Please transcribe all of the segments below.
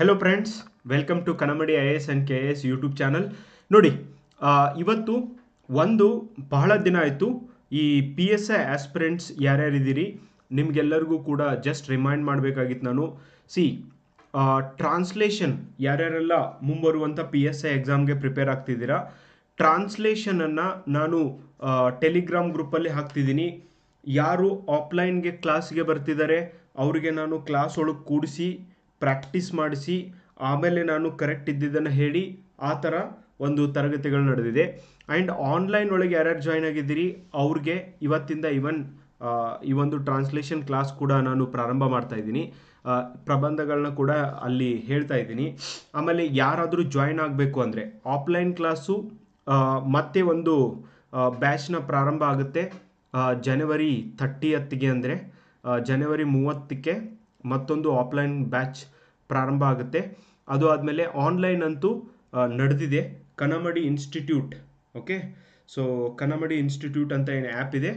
Hello friends welcome to Kanamadi I S and K S YouTube channel ನೋಡಿ ಇವತ್ತು ಒಂದು ಬಹಳ ದಿನ ಆಯಿತು. ಈ ಪಿ ಎಸ್ ಐ ಆಸ್ಪಿರೆಂಟ್ಸ್ ಯಾರ್ಯಾರಿದ್ದೀರಿ? ನಿಮಗೆಲ್ಲರಿಗೂ ಕೂಡ ಜಸ್ಟ್ ರಿಮೈಂಡ್ ಮಾಡಬೇಕಾಗಿತ್ತು ನಾನು. ಸಿ ಟ್ರಾನ್ಸ್ಲೇಷನ್ ಯಾರ್ಯಾರೆಲ್ಲ ಮುಂಬರುವಂಥ ಪಿ ಎಸ್ ಐ ಎಕ್ಸಾಮ್ಗೆ ಪ್ರಿಪೇರ್ ಆಗ್ತಿದ್ದೀರಾ? ಟ್ರಾನ್ಸ್ಲೇಷನನ್ನು ನಾನು ಟೆಲಿಗ್ರಾಮ್ ಗ್ರೂಪಲ್ಲಿ ಹಾಕ್ತಿದ್ದೀನಿ. ಯಾರು ಆಫ್ಲೈನ್ಗೆ ಕ್ಲಾಸ್ಗೆ ಬರ್ತಿದ್ದಾರೆ, ಅವರಿಗೆ ನಾನು ಕ್ಲಾಸ್ ಒಳಗೆ ಕೂಡಿಸಿ ಪ್ರಾಕ್ಟೀಸ್ ಮಾಡಿಸಿ ಆಮೇಲೆ ನಾನು ಕರೆಕ್ಟ್ ಇದ್ದಿದ್ದನ್ನು ಹೇಳಿ ಆ ಥರ ಒಂದು ತರಗತಿಗಳು ನಡೆದಿದೆ. ಆ್ಯಂಡ್ ಆನ್ಲೈನ್ ಒಳಗೆ ಯಾರ್ಯಾರು ಜಾಯ್ನ್ ಆಗಿದ್ದೀರಿ, ಅವ್ರಿಗೆ ಇವತ್ತಿಂದ ಇವನ್ ಈ ಒಂದು ಟ್ರಾನ್ಸ್ಲೇಷನ್ ಕ್ಲಾಸ್ ಕೂಡ ನಾನು ಪ್ರಾರಂಭ ಮಾಡ್ತಾ ಇದ್ದೀನಿ. ಪ್ರಬಂಧಗಳನ್ನ ಕೂಡ ಅಲ್ಲಿ ಹೇಳ್ತಾ ಇದ್ದೀನಿ. ಆಮೇಲೆ ಯಾರಾದರೂ ಜಾಯ್ನ್ ಆಗಬೇಕು ಅಂದರೆ ಆಫ್ಲೈನ್ ಕ್ಲಾಸು ಮತ್ತೆ ಒಂದು ಬ್ಯಾಚ್ನ ಪ್ರಾರಂಭ ಆಗುತ್ತೆ ಜನವರಿ ಜನವರಿ ಹತ್ತಿಗೆ ಅಂದರೆ ಜನವರಿ ಮೂವತ್ತಕ್ಕೆ ಮತ್ತೊಂದು ಆಫ್ಲೈನ್ ಬ್ಯಾಚ್ ಪ್ರಾರಂಭ ಆಗುತ್ತೆ. ಅದು ಆದಮೇಲೆ ಆನ್ಲೈನ್ ಅಂತೂ ನಡೆದಿದೆ. Kanamadi institute okay so Kanamadi institute ಅಂತ ಏನು ಆ್ಯಪ್ ಇದೆ.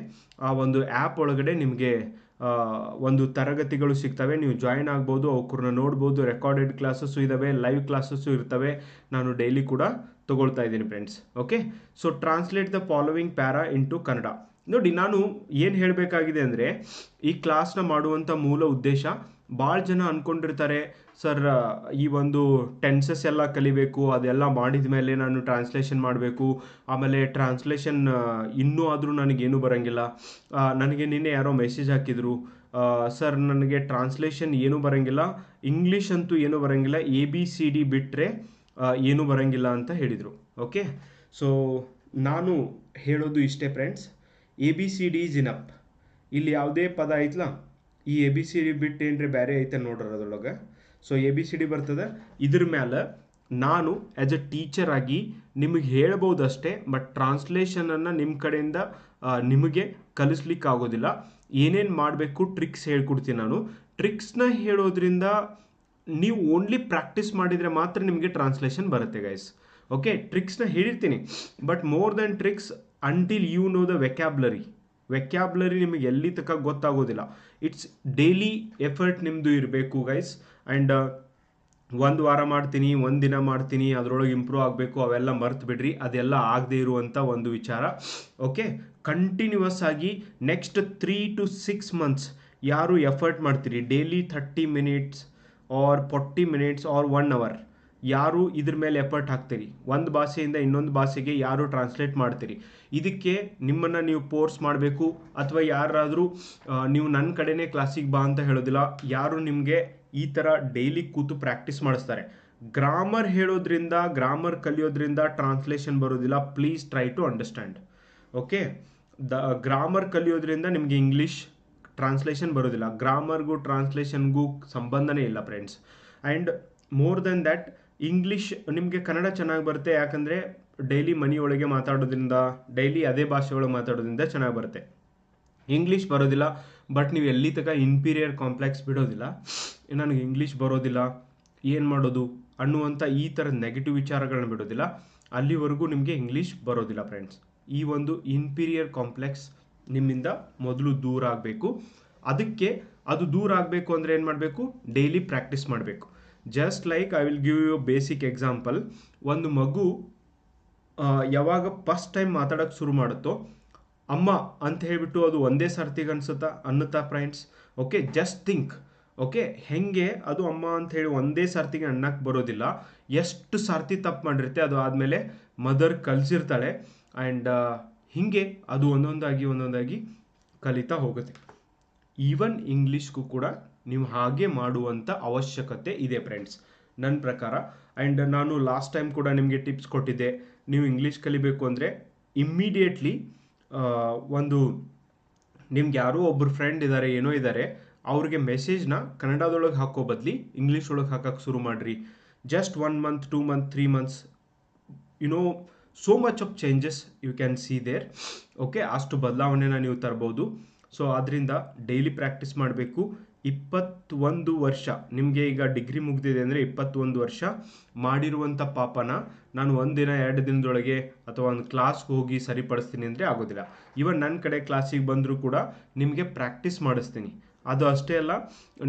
ಆ ಒಂದು ಆ್ಯಪ್ ಒಳಗಡೆ ನಿಮಗೆ ಒಂದು ತರಗತಿಗಳು ಸಿಗ್ತವೆ. ನೀವು ಜಾಯಿನ್ ಆಗ್ಬೋದು ಅವ್ರನ್ನ ನೋಡ್ಬೋದು. ರೆಕಾರ್ಡೆಡ್ ಕ್ಲಾಸಸ್ಸು ಇದ್ದಾವೆ ಲೈವ್ ಕ್ಲಾಸಸ್ಸು ಇರ್ತವೆ. ನಾನು ಡೈಲಿ ಕೂಡ ತೊಗೊಳ್ತಾ ಇದ್ದೀನಿ friends okay so translate the following para into Kannada ನೋಡಿ, ನಾನು ಏನು ಹೇಳಬೇಕಾಗಿದೆ ಅಂದರೆ, ಈ ಕ್ಲಾಸ್ನ ಮಾಡುವಂಥ ಮೂಲ ಉದ್ದೇಶ ಭಾಳ ಜನ ಅಂದ್ಕೊಂಡಿರ್ತಾರೆ ಸರ್ ಈ ಒಂದು ಟೆನ್ಸಸ್ ಎಲ್ಲ ಕಲಿಬೇಕು, ಅದೆಲ್ಲ ಮಾಡಿದ ಮೇಲೆ ನಾನು ಟ್ರಾನ್ಸ್ಲೇಷನ್ ಮಾಡಬೇಕು, ಆಮೇಲೆ ಟ್ರಾನ್ಸ್ಲೇಷನ್ ಇನ್ನೂ ಆದರೂ ನನಗೇನು ಬರೋಂಗಿಲ್ಲ. ನನಗೆ ನಿನ್ನೆ ಯಾರೋ ಮೆಸೇಜ್ ಹಾಕಿದರು ಸರ್, ನನಗೆ ಟ್ರಾನ್ಸ್ಲೇಷನ್ ಏನೂ ಬರೋಂಗಿಲ್ಲ ಇಂಗ್ಲೀಷ್ ಅಂತೂ ಏನೂ ಬರೋಂಗಿಲ್ಲ ಎ ಬಿ ಸಿ ಡಿ ಬಿಟ್ಟರೆ ಏನೂ ಬರೋಂಗಿಲ್ಲ ಅಂತ ಹೇಳಿದರು. ಓಕೆ? ಸೊ ನಾನು ಹೇಳೋದು ಇಷ್ಟೇ friends A B C D is enough ಇಲ್ಲಿ ಯಾವುದೇ ಪದ ಐತ್ಲಾ? ಈ ಎ ಬಿ ಸಿ ಡಿ ಬಿಟ್ಟು ಏನ್ರಿ ಬೇರೆ ಐತೆ ನೋಡ್ರಿ ಅದ್ರೊಳಗೆ. So A B C D ಬರ್ತದೆ. ಇದ್ರ ಮೇಲೆ ನಾನು ಆ್ಯಸ್ ಎ ಟೀಚರ್ ಆಗಿ ನಿಮಗೆ ಹೇಳ್ಬೋದು ಅಷ್ಟೇ ಬಟ್ ಟ್ರಾನ್ಸ್ಲೇಷನನ್ನು ನಿಮ್ಮ ಕಡೆಯಿಂದ ನಿಮಗೆ ಕಲಿಸ್ಲಿಕ್ಕೆ ಆಗೋದಿಲ್ಲ. ಏನೇನು ಮಾಡಬೇಕು ಟ್ರಿಕ್ಸ್ ಹೇಳ್ಕೊಡ್ತೀನಿ ನಾನು. ಟ್ರಿಕ್ಸ್ನ ಹೇಳೋದ್ರಿಂದ ನೀವು ಓನ್ಲಿ ಪ್ರಾಕ್ಟೀಸ್ ಮಾಡಿದರೆ ಮಾತ್ರ ನಿಮಗೆ ಟ್ರಾನ್ಸ್ಲೇಷನ್ ಬರುತ್ತೆ ಗೈಸ್ ಓಕೆ ಟ್ರಿಕ್ಸ್ನ ಹೇಳಿರ್ತೀನಿ. But more than tricks until you know the vocabulary vocabulary ನಿಮಗೆ ಎಲ್ಲಿ ತಕ್ಕ ಗೊತ್ತಾಗೋದಿಲ್ಲ. ಇಟ್ಸ್ ಡೈಲಿ ಎಫರ್ಟ್ ನಿಮ್ಮದು ಇರಬೇಕು ಗೈಸ್ ಆ್ಯಂಡ್ ಒಂದು ವಾರ ಮಾಡ್ತೀನಿ, ಒಂದು ದಿನ ಮಾಡ್ತೀನಿ, ಅದರೊಳಗೆ ಇಂಪ್ರೂವ್ ಆಗಬೇಕು, ಅವೆಲ್ಲ ಮರ್ತು ಬಿಡ್ರಿ. ಅದೆಲ್ಲ ಆಗದೆ ಇರುವಂಥ ಒಂದು ವಿಚಾರ. ಓಕೆ ಕಂಟಿನ್ಯೂಸ್ ಆಗಿ next three to six months ಯಾರು ಎಫರ್ಟ್ ಮಾಡ್ತೀರಿ? Daily thirty minutes or forty minutes or one hour ಯಾರು ಇದ್ರ ಮೇಲೆ ಎಫರ್ಟ್ ಹಾಕ್ತೀರಿ? ಒಂದು ಭಾಷೆಯಿಂದ ಇನ್ನೊಂದು ಭಾಷೆಗೆ ಯಾರು ಟ್ರಾನ್ಸ್ಲೇಟ್ ಮಾಡ್ತೀರಿ? ಇದಕ್ಕೆ ನಿಮ್ಮನ್ನು ನೀವು ಫೋರ್ಸ್ ಮಾಡಬೇಕು, ಅಥವಾ ಯಾರಾದರೂ ನೀವು ನನ್ನ ಕಡೆನೇ ಕ್ಲಾಸಿಗೆ ಬಾ ಅಂತ ಹೇಳೋದಿಲ್ಲ, ಯಾರು ನಿಮಗೆ ಈ ಥರ ಡೈಲಿ ಕೂತು ಪ್ರಾಕ್ಟೀಸ್ ಮಾಡಿಸ್ತಾರೆ. ಗ್ರಾಮರ್ ಹೇಳೋದ್ರಿಂದ ಗ್ರಾಮರ್ ಕಲಿಯೋದ್ರಿಂದ ಟ್ರಾನ್ಸ್ಲೇಷನ್ ಬರೋದಿಲ್ಲ. Please try to understand okay the grammar ಕಲಿಯೋದ್ರಿಂದ ನಿಮಗೆ ಇಂಗ್ಲೀಷ್ ಟ್ರಾನ್ಸ್ಲೇಷನ್ ಬರೋದಿಲ್ಲ. ಗ್ರಾಮರ್ಗೂ ಟ್ರಾನ್ಸ್ಲೇಷನ್ಗೂ ಸಂಬಂಧನೇ ಇಲ್ಲ friends and more than that English ನಿಮಗೆ ಕನ್ನಡ ಚೆನ್ನಾಗಿ ಬರುತ್ತೆ, ಯಾಕಂದರೆ ಡೈಲಿ ಮನೆಯೊಳಗೆ ಮಾತಾಡೋದ್ರಿಂದ ಡೈಲಿ ಅದೇ ಭಾಷೆಗಳು ಮಾತಾಡೋದ್ರಿಂದ ಚೆನ್ನಾಗಿ ಬರುತ್ತೆ. ಇಂಗ್ಲೀಷ್ ಬರೋದಿಲ್ಲ ಬಟ್ ನೀವು ಎಲ್ಲಿ ತನಕ ಇನ್ಪೀರಿಯರ್ ಕಾಂಪ್ಲೆಕ್ಸ್ ಬಿಡೋದಿಲ್ಲ. ನನಗೆ ಇಂಗ್ಲೀಷ್ ಬರೋದಿಲ್ಲ, ಏನು ಮಾಡೋದು ಅನ್ನುವಂಥ ಈ ಥರ ನೆಗೆಟಿವ್ ವಿಚಾರಗಳನ್ನ ಬಿಡೋದಿಲ್ಲ. ಅಲ್ಲಿವರೆಗೂ ನಿಮಗೆ ಇಂಗ್ಲೀಷ್ ಬರೋದಿಲ್ಲ ಫ್ರೆಂಡ್ಸ್ ಈ ಒಂದು ಇನ್ಪೀರಿಯರ್ ಕಾಂಪ್ಲೆಕ್ಸ್ ನಿಮ್ಮಿಂದ ಮೊದಲು ದೂರ ಆಗಬೇಕು. ಅದಕ್ಕೆ ಅದು ದೂರ ಆಗಬೇಕು ಅಂದರೆ ಏನು ಮಾಡಬೇಕು? ಡೈಲಿ ಪ್ರಾಕ್ಟೀಸ್ ಮಾಡಬೇಕು. Just like I will give you basic example ಒಂದು ಮಗು ಯಾವಾಗ ಫಸ್ಟ್ ಟೈಮ್ ಮಾತಾಡೋಕ್ಕೆ ಶುರು ಮಾಡುತ್ತೋ, ಅಮ್ಮ ಅಂತ ಹೇಳ್ಬಿಟ್ಟು ಅದು ಒಂದೇ ಸರ್ತಿಗೆ ಅನ್ಸುತ್ತಾ? ಅನ್ನುತ್ತಾ friends okay just think okay ಹೆಂಗೆ ಅದು ಅಮ್ಮ ಅಂತ ಹೇಳಿ ಒಂದೇ ಸರ್ತಿಗೆ ಅನ್ನಕ್ಕೆ ಬರೋದಿಲ್ಲ. ಎಷ್ಟು ಸರ್ತಿ ತಪ್ಪು ಮಾಡಿರುತ್ತೆ, ಅದು ಆದಮೇಲೆ ಮದರ್ ಕಲಿಸಿರ್ತಾಳೆ. ಆ್ಯಂಡ್ ಹೀಗೆ ಅದು ಒಂದೊಂದಾಗಿ ಒಂದೊಂದಾಗಿ ಕಲಿತಾ ಹೋಗುತ್ತೆ. ಈವನ್ ಇಂಗ್ಲೀಷ್ಗೂ ಕೂಡ ನೀವು ಹಾಗೆ ಮಾಡುವಂಥ ಅವಶ್ಯಕತೆ ಇದೆ ಫ್ರೆಂಡ್ಸ್ ನನ್ನ ಪ್ರಕಾರ. ಆ್ಯಂಡ್ ನಾನು ಲಾಸ್ಟ್ ಟೈಮ್ ಕೂಡ ನಿಮಗೆ ಟಿಪ್ಸ್ ಕೊಟ್ಟಿದ್ದೆ. ನೀವು ಇಂಗ್ಲೀಷ್ ಕಲಿಬೇಕು ಅಂದರೆ ಇಮ್ಮಿಡಿಯೇಟ್ಲಿ ಒಂದು ನಿಮ್ಗೆ ಯಾರೋ ಒಬ್ಬರು ಫ್ರೆಂಡ್ ಇದ್ದಾರೆ ಏನೋ ಇದ್ದಾರೆ ಅವ್ರಿಗೆ ಮೆಸೇಜ್ನ ಕನ್ನಡದೊಳಗೆ ಹಾಕೋ ಬದಲಿ ಇಂಗ್ಲೀಷ್ ಒಳಗೆ ಹಾಕೋಕ್ಕೆ ಶುರು ಮಾಡಿರಿ. Just one month two month three months you know so much of changes you can see there okay ಅಷ್ಟು ಬದಲಾವಣೆನ ನೀವು ತರ್ಬೋದು. ಸೊ ಆದ್ದರಿಂದ ಡೈಲಿ ಪ್ರಾಕ್ಟೀಸ್ ಮಾಡಬೇಕು. ಇಪ್ಪತ್ತೊಂದು ವರ್ಷ, ನಿಮಗೆ ಈಗ ಡಿಗ್ರಿ ಮುಗ್ದಿದೆ ಅಂದರೆ ಇಪ್ಪತ್ತೊಂದು ವರ್ಷ ಮಾಡಿರುವಂಥ ಪಾಪನ ನಾನು ಒಂದಿನ ಎರಡು ದಿನದೊಳಗೆ ಅಥವಾ ಒಂದು ಕ್ಲಾಸ್ಗೆ ಹೋಗಿ ಸರಿಪಡಿಸ್ತೀನಿ ಅಂದರೆ ಆಗೋದಿಲ್ಲ. ಇವನ್ ನನ್ನ ಕಡೆ ಕ್ಲಾಸಿಗೆ ಬಂದರೂ ಕೂಡ ನಿಮಗೆ ಪ್ರಾಕ್ಟೀಸ್ ಮಾಡಿಸ್ತೀನಿ. ಅದು ಅಷ್ಟೇ ಅಲ್ಲ,